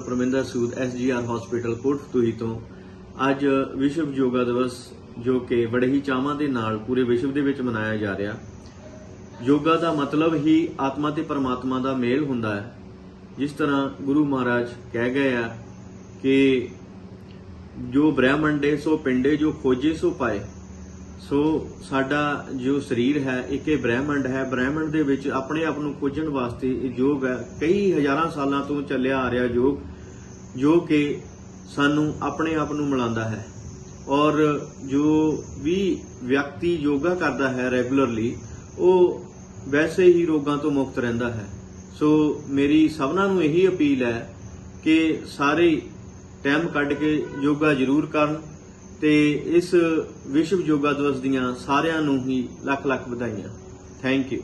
Parminder Sood SGR hospital ਕੋਟਫਤੂਹੀ ਤੋਂ। ਅੱਜ ਵਿਸ਼ਵ ਯੋਗਾ ਦਿਵਸ, ਜੋ ਕਿ ਬੜੇ ਹੀ ਚਾਵਾਂ ਦੇ ਨਾਲ ਪੂਰੇ ਵਿਸ਼ਵ ਦੇ ਵਿੱਚ ਮਨਾਇਆ ਜਾ ਰਿਹਾ। ਯੋਗਾ ਦਾ ਮਤਲਬ ਹੀ ਆਤਮਾ ਤੇ ਪਰਮਾਤਮਾ ਦਾ ਮੇਲ ਹੁੰਦਾ ਹੈ। ਜਿਸ ਤਰ੍ਹਾਂ ਗੁਰੂ ਮਹਾਰਾਜ ਕਹਿ ਗਏ ਆ ਕਿ ਜੋ ਬ੍ਰਹਮੰਡੇ ਸੋ ਪਿੰਡੇ ਜੋ ਖੋਜੇ, ਸੋ ਪਾਏ। ਸੋ ਸਾਡਾ ਜੋ ਸਰੀਰ ਹੈ, ਇੱਕ ਇਹ ਬ੍ਰਹਿਮੰਡ ਹੈ। ਬ੍ਰਹਿਮੰਡ ਦੇ ਵਿੱਚ ਆਪਣੇ ਆਪ ਨੂੰ ਪੁੱਜਣ ਵਾਸਤੇ ਇਹ ਯੋਗ ਹੈ। ਕਈ ਹਜ਼ਾਰਾਂ ਸਾਲਾਂ ਤੋਂ ਚੱਲਿਆ ਆ ਰਿਹਾ ਯੋਗ, ਜੋ ਕਿ ਸਾਨੂੰ ਆਪਣੇ ਆਪ ਨੂੰ ਮਿਲਾਉਂਦਾ ਹੈ। ਔਰ ਜੋ ਵੀ ਵਿਅਕਤੀ ਯੋਗਾ ਕਰਦਾ ਹੈ ਰੈਗੂਲਰਲੀ, ਉਹ ਵੈਸੇ ਹੀ ਰੋਗਾਂ ਤੋਂ ਮੁਕਤ ਰਹਿੰਦਾ ਹੈ। ਸੋ ਮੇਰੀ ਸਭਨਾਂ ਨੂੰ ਇਹੀ ਅਪੀਲ ਹੈ ਕਿ ਸਾਰੇ ਟਾਈਮ ਕੱਢ ਕੇ ਯੋਗਾ ਜ਼ਰੂਰ ਕਰਨ। ਤੇ ਇਸ ਵਿਸ਼ਵ ਯੋਗਾ ਦਿਵਸ ਦੀਆਂ ਸਾਰਿਆਂ ਨੂੰ ਹੀ ਲੱਖ ਲੱਖ ਵਧਾਈਆਂ। Thank you